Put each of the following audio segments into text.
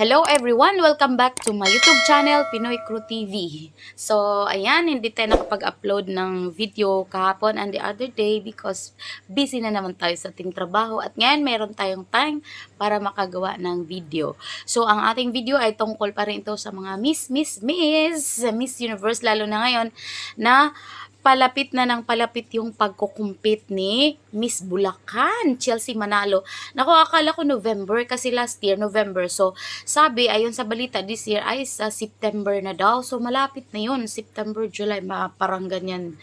Hello everyone! Welcome back to my YouTube channel, Pinoy Crew TV. So, ayan, hindi tayo nakapag-upload ng video kahapon and the other day because busy na naman tayo sa ating trabaho at ngayon meron tayong time para makagawa ng video. So, ang ating video ay tungkol pa rin ito sa mga Miss, Miss, Miss, Miss Universe lalo na ngayon na palapit na ng palapit yung pagkukumpit ni Miss Bulacan, Chelsea Manalo. Naku, akala ko November kasi last year, November. So, sabi, ayon sa balita, this year ay sa September na daw. So, malapit na yun. September, July, mga parang ganyan.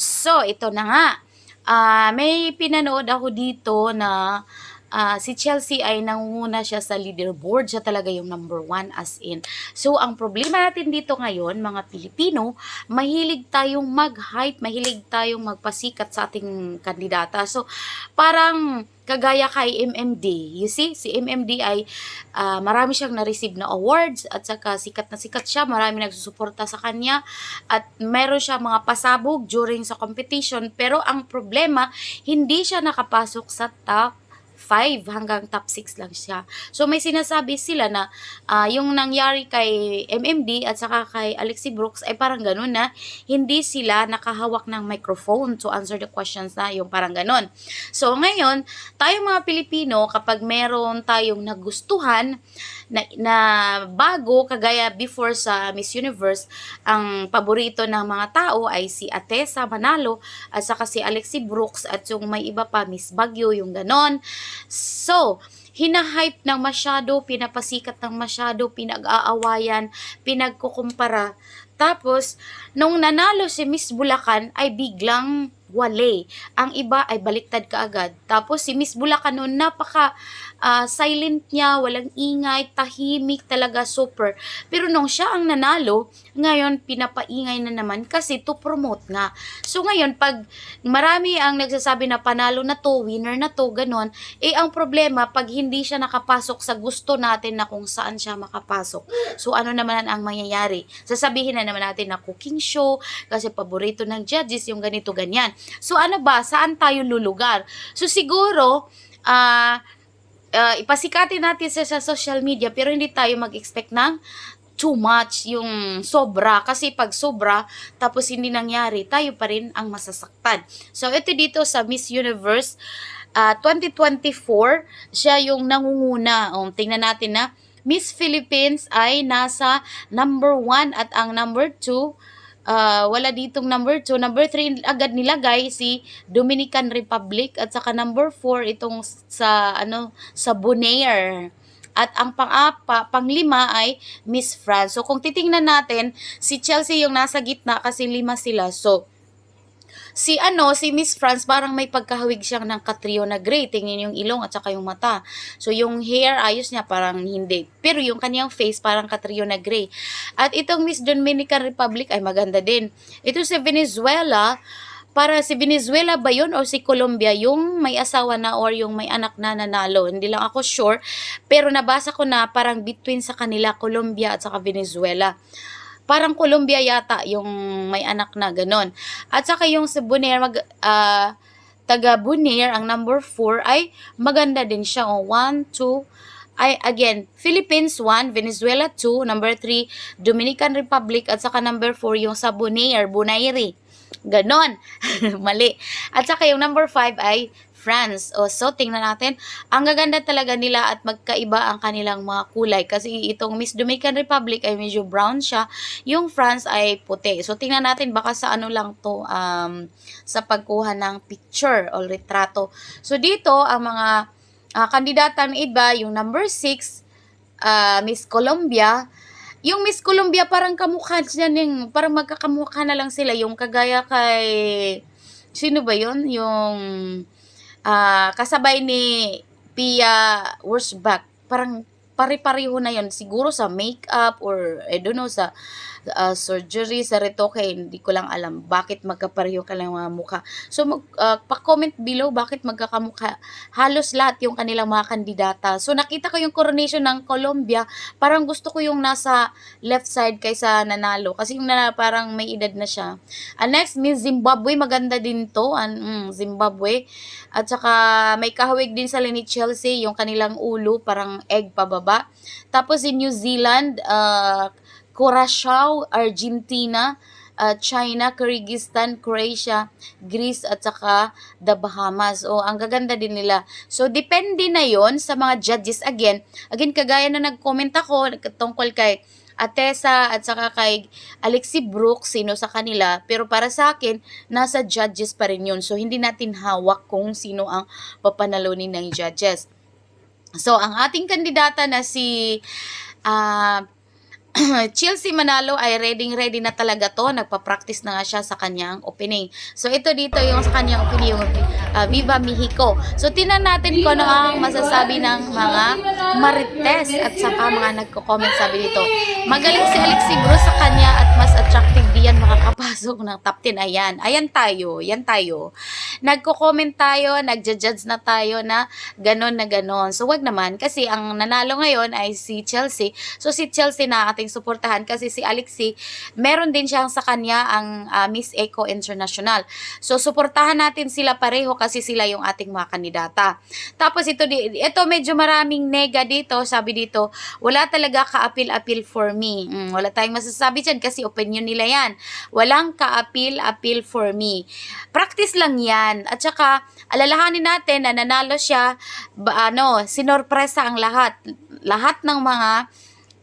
So, ito na nga. Ah, may pinanood ako dito na ah, si Chelsea ay nangunguna siya sa leaderboard. Siya talaga yung number one as in. So, ang problema natin dito ngayon, mga Pilipino, mahilig tayong mag-hype, mahilig tayong magpasikat sa ating kandidata. So, parang kagaya kay MMD. You see, si MMD ay ah, marami siyang na-receive na awards at saka sikat na sikat siya, marami nagsusuporta sa kanya at meron siya mga pasabog during sa competition pero ang problema, hindi siya nakapasok sa top 5 hanggang top 6 lang siya. So may sinasabi sila na ah, yung nangyari kay MMD at saka kay Alexi Brooks ay parang ganun na hindi sila nakahawak ng microphone to answer the questions na yung parang ganun. So ngayon, tayong mga Pilipino kapag meron tayong nagustuhan na, na bago kagaya before sa Miss Universe, ang paborito ng mga tao ay si Atesa Manalo at saka si Alexi Brooks at yung may iba pa Miss Bagyo yung ganon. So, hinahype ng masyado, pinapasikat ng masyado, pinag-aawayan, pinagkukumpara. Tapos, nung nanalo si Miss Bulacan ay biglang wale. Ang iba ay baliktad kaagad. Tapos si Miss Bulacan noon napaka ah, silent niya, walang ingay, tahimik talaga super. Pero nung siya ang nanalo, ngayon pinapaingay na naman kasi to promote nga. So ngayon pag marami ang nagsasabi na panalo na to, winner na to, ganon, eh ang problema pag hindi siya nakapasok sa gusto natin na kung saan siya makapasok. So ano naman ang mangyayari? Sasabihin na naman natin na cooking show kasi paborito ng judges yung ganito ganyan. So ano ba, saan tayo lulugar? So siguro ah ah, ipasikatin natin sa, sa social media pero hindi tayo mag-expect ng too much, yung sobra. Kasi pag sobra, tapos hindi nangyari, tayo pa rin ang masasaktan. So, ito dito sa Miss Universe ah, 2024, siya yung nangunguna. O, tingnan natin na, Miss Philippines ay nasa number 1 at ang number 2 ah, wala ditong number 2. Number 3 agad nilagay si Dominican Republic at saka number 4 itong sa ano sa Bonaire. At ang pang-apa, panglima ay Miss France. So kung titingnan natin, si Chelsea yung nasa gitna kasi lima sila. So si ano, si Miss France, parang may pagkahawig siyang ng Catriona Gray. Tingin yung ilong at saka yung mata. So, yung hair, ayos niya, parang hindi. Pero yung kanyang face, parang Catriona Gray. At itong Miss Dominican Republic ay maganda din. Ito si Venezuela, para si Venezuela ba yun o si Colombia yung may asawa na or yung may anak na nanalo. Hindi lang ako sure. Pero nabasa ko na parang between sa kanila, Colombia at saka Venezuela parang Colombia yata yung may anak na ganon. At saka yung sa Bonaire, mag, ah, taga Bonaire, ang number 4 ay maganda din siya. O, 1, 2, ay again, Philippines 1, Venezuela 2, number 3, Dominican Republic, at saka number 4 yung sa Bonaire, Bonaire. Ganon. Mali. At saka yung number 5 ay France. O, so, tingnan natin. Ang gaganda talaga nila at magkaiba ang kanilang mga kulay. Kasi itong Miss Dominican Republic ay medyo brown siya. Yung France ay puti. So, tingnan natin baka sa ano lang to, um, sa pagkuha ng picture o retrato. So, dito, ang mga ah, kandidata ng iba, yung number 6, ah, Miss Colombia, yung Miss Colombia parang kamukha siya ng, parang magkakamukha na lang sila. Yung kagaya kay, sino ba yon Yung, ah, kasabay ni Pia Wurzbach. Parang pare-pareho na yon siguro sa makeup or I don't know sa ah, surgery sa retoke, hindi ko lang alam bakit magkapareho ka lang mga mukha. So mag, ah, pa-comment below bakit magkakamukha halos lahat yung kanilang mga kandidata. So nakita ko yung coronation ng Colombia, parang gusto ko yung nasa left side kaysa nanalo kasi yung na parang may edad na siya. And next, Miss Zimbabwe, maganda din to. An, mm, Zimbabwe. At saka may kahawig din sa ni Chelsea, yung kanilang ulo, parang egg pababa. Tapos in New Zealand, uh, Curaçao, Argentina, uh, China, Kyrgyzstan, Croatia, Greece, at saka the Bahamas. O, ang gaganda din nila. So, depende na yon sa mga judges. Again, again, kagaya na nag-comment ako tungkol kay Atesa at saka kay Alexi Brooks, sino sa kanila. Pero para sa akin, nasa judges pa rin yun. So, hindi natin hawak kung sino ang papanalunin ng judges. So, ang ating kandidata na si ah, Chelsea Manalo ay ready ready na talaga to. Nagpa-practice na nga siya sa kanyang opening. So ito dito yung sa kanyang opening, yung uh, Viva Mexico. So tinan natin kung ano ang masasabi ng mga marites at saka mga nagko-comment sabi dito. Magaling si Alexi Bro sa kanya at mas attractive diyan makakapasok ng top 10. Ayan. Ayan tayo. Yan tayo. Nagko-comment tayo, nagja-judge na tayo na ganon na ganon. So wag naman kasi ang nanalo ngayon ay si Chelsea. So si Chelsea na ating suportahan kasi si Alexi, meron din siyang sa kanya ang ah, Miss Eco International. So suportahan natin sila pareho kasi sila yung ating mga kandidata. Tapos ito ito medyo maraming nega dito, sabi dito, wala talaga ka-appeal-appeal for me. Mm, wala tayong masasabi diyan kasi opinion nila yan. Walang ka-appeal-appeal for me. Practice lang yan. At saka alalahanin natin na nanalo siya, ba, ano, sinorpresa ang lahat. Lahat ng mga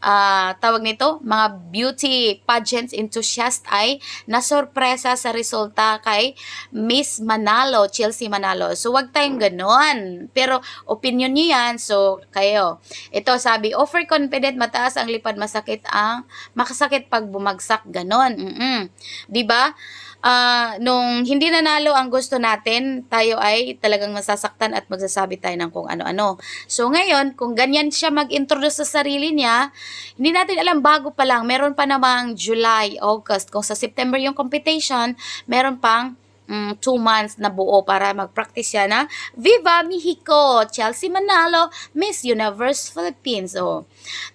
ah tawag nito, mga beauty pageants enthusiast ay nasorpresa sa resulta kay Miss Manalo, Chelsea Manalo. So, wag tayong ganon. Pero, opinion niyo yan. So, kayo. Ito, sabi, overconfident, mataas ang lipad, masakit ang, makasakit pag bumagsak, ganon. Mm-mm. 'Di ba? Ah, nung hindi nanalo ang gusto natin, tayo ay talagang masasaktan at magsasabi tayo ng kung ano-ano. So ngayon, kung ganyan siya mag-introduce sa sarili niya, hindi natin alam bago pa lang, meron pa namang July, August. Kung sa September yung competition, meron pang mm, two months na buo para mag-practice siya na Viva Mexico, Chelsea Manalo, Miss Universe Philippines. Oh.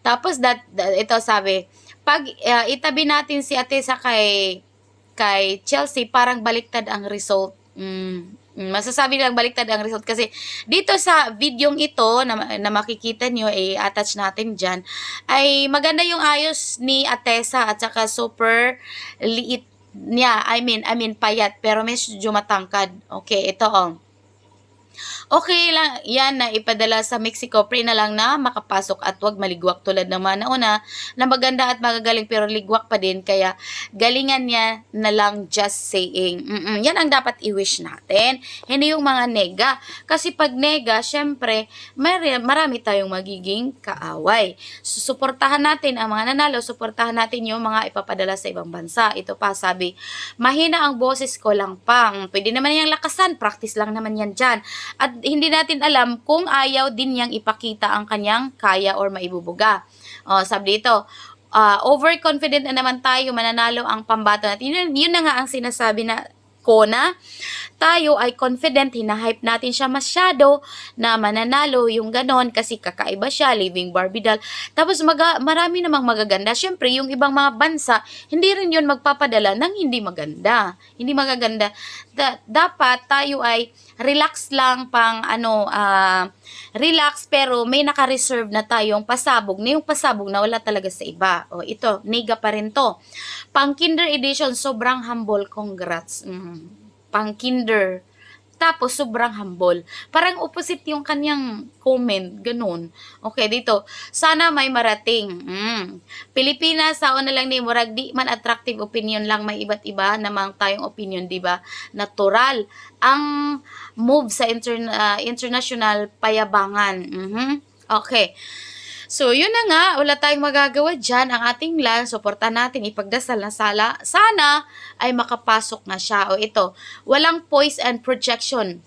Tapos that, that- ito sabi, pag uh, itabi natin si Ate sa kay kay Chelsea, parang baliktad ang result. Mm, masasabi lang baliktad ang result kasi dito sa videong ito na, na makikita nyo, eh, attach natin dyan, ay maganda yung ayos ni Atesa at saka super liit niya. I mean, I mean payat pero medyo matangkad. Okay, ito oh. Okay lang yan na ipadala sa Mexico. Pray na lang na makapasok at wag maligwak tulad ng mga nauna na maganda at magagaling pero ligwak pa din. Kaya galingan niya na lang just saying. Mm-mm, yan ang dapat i-wish natin. Hindi yung mga nega. Kasi pag nega, syempre, may, marami tayong magiging kaaway. Susuportahan natin ang mga nanalo. Suportahan natin yung mga ipapadala sa ibang bansa. Ito pa, sabi, mahina ang boses ko lang pa. Mm, Pwede naman yung lakasan. Practice lang naman yan dyan. At hindi natin alam kung ayaw din niyang ipakita ang kanyang kaya or maibubuga. O, sabi dito, ah, overconfident na naman tayo, mananalo ang pambato natin. Yun, yun na nga ang sinasabi na ko na tayo ay confident, hinahype natin siya masyado na mananalo yung ganon kasi kakaiba siya, living Barbie doll. Tapos maga, marami namang magaganda. Siyempre, yung ibang mga bansa, hindi rin yun magpapadala ng hindi maganda. Hindi magaganda. Da- dapat tayo ay relax lang pang ano, ah, relax pero may naka-reserve na tayong pasabog na yung pasabog na wala talaga sa iba. O ito, niga pa rin to. Pang kinder edition, sobrang humble. Congrats. Mm. Pang kinder. Tapos, sobrang humble. Parang opposite yung kanyang comment. Ganun. Okay, dito. Sana may marating. Mm. Pilipinas, sao na lang ni Murag, di man attractive opinion lang. May iba't iba namang tayong opinion, di ba? Natural. Ang move sa intern- ah, international payabangan. Mhm. Okay. So, yun na nga, wala tayong magagawa dyan. Ang ating lan, suporta natin, ipagdasal na sala. Sana ay makapasok na siya. O ito, walang poise and projection.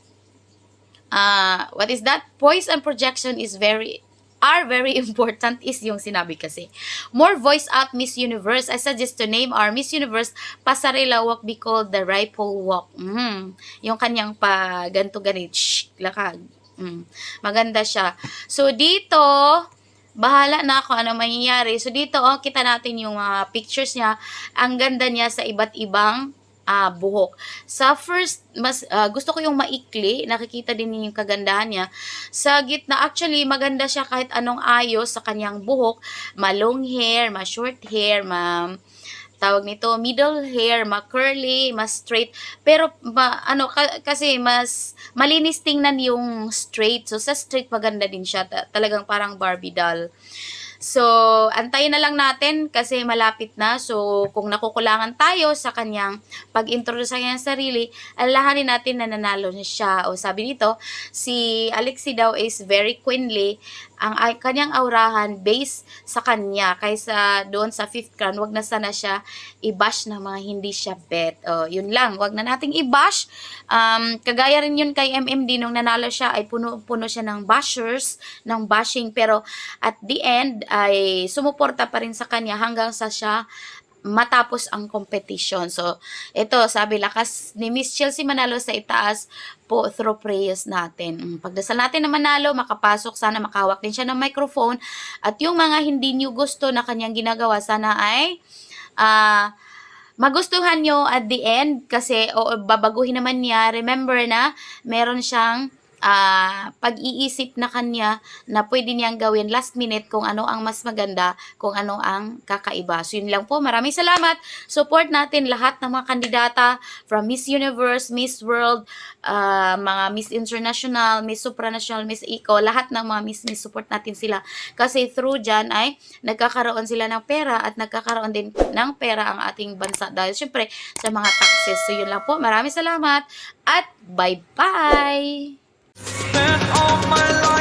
Ah, what is that? Poise and projection is very are very important is yung sinabi kasi. More voice out Miss Universe. I suggest to name our Miss Universe Pasarela Walk be called the Rifle Walk. Mm. Yung kanyang pa ganto ganit. Shh, lakad. Mm. Maganda siya. So dito, bahala na ako ano mangyayari. So dito, oh, kita natin yung mga pictures niya. Ang ganda niya sa iba't ibang ah, buhok. Sa first, mas ah, gusto ko yung maikli. Nakikita din yung kagandahan niya. Sa gitna, actually, maganda siya kahit anong ayos sa kanyang buhok. Ma-long hair, ma-short hair, ma tawag nito, middle hair, ma-curly, ma-straight. Pero, ma, ano, ka- kasi mas malinis tingnan yung straight. So, sa straight, maganda din siya. Ta- talagang parang Barbie doll. So, antayin na lang natin kasi malapit na. So, kung nakukulangan tayo sa kanyang pag-introduce sa kanyang sarili, alahanin natin na nanalo siya. O sabi nito, si Alexi daw is very queenly. Ang kanyang aurahan based sa kanya kaysa doon sa fifth crown, wag na sana siya i-bash ng mga hindi siya bet. O, yun lang, wag na nating i-bash. Um, kagaya rin yun kay MMD nung nanalo siya ay puno-puno siya ng bashers, ng bashing pero at the end ay sumuporta pa rin sa kanya hanggang sa siya matapos ang competition. So, ito, sabi lakas ni Miss Chelsea Manalo sa itaas po through prayers natin. Mm, Pagdasal natin na manalo, makapasok, sana makahawak din siya ng microphone. At yung mga hindi niyo gusto na kanyang ginagawa, sana ay ah magustuhan nyo at the end kasi o babaguhin naman niya. Remember na meron siyang ah, pag-iisip na kanya na pwede niyang gawin last minute kung ano ang mas maganda, kung ano ang kakaiba. So yun lang po. Maraming salamat. Support natin lahat ng mga kandidata from Miss Universe, Miss World, ah, mga Miss International, Miss Supranational, Miss Eco, lahat ng mga Miss Miss support natin sila. Kasi through dyan ay nagkakaroon sila ng pera at nagkakaroon din ng pera ang ating bansa dahil syempre sa mga taxes. So yun lang po. Maraming salamat at bye-bye! Spent all my life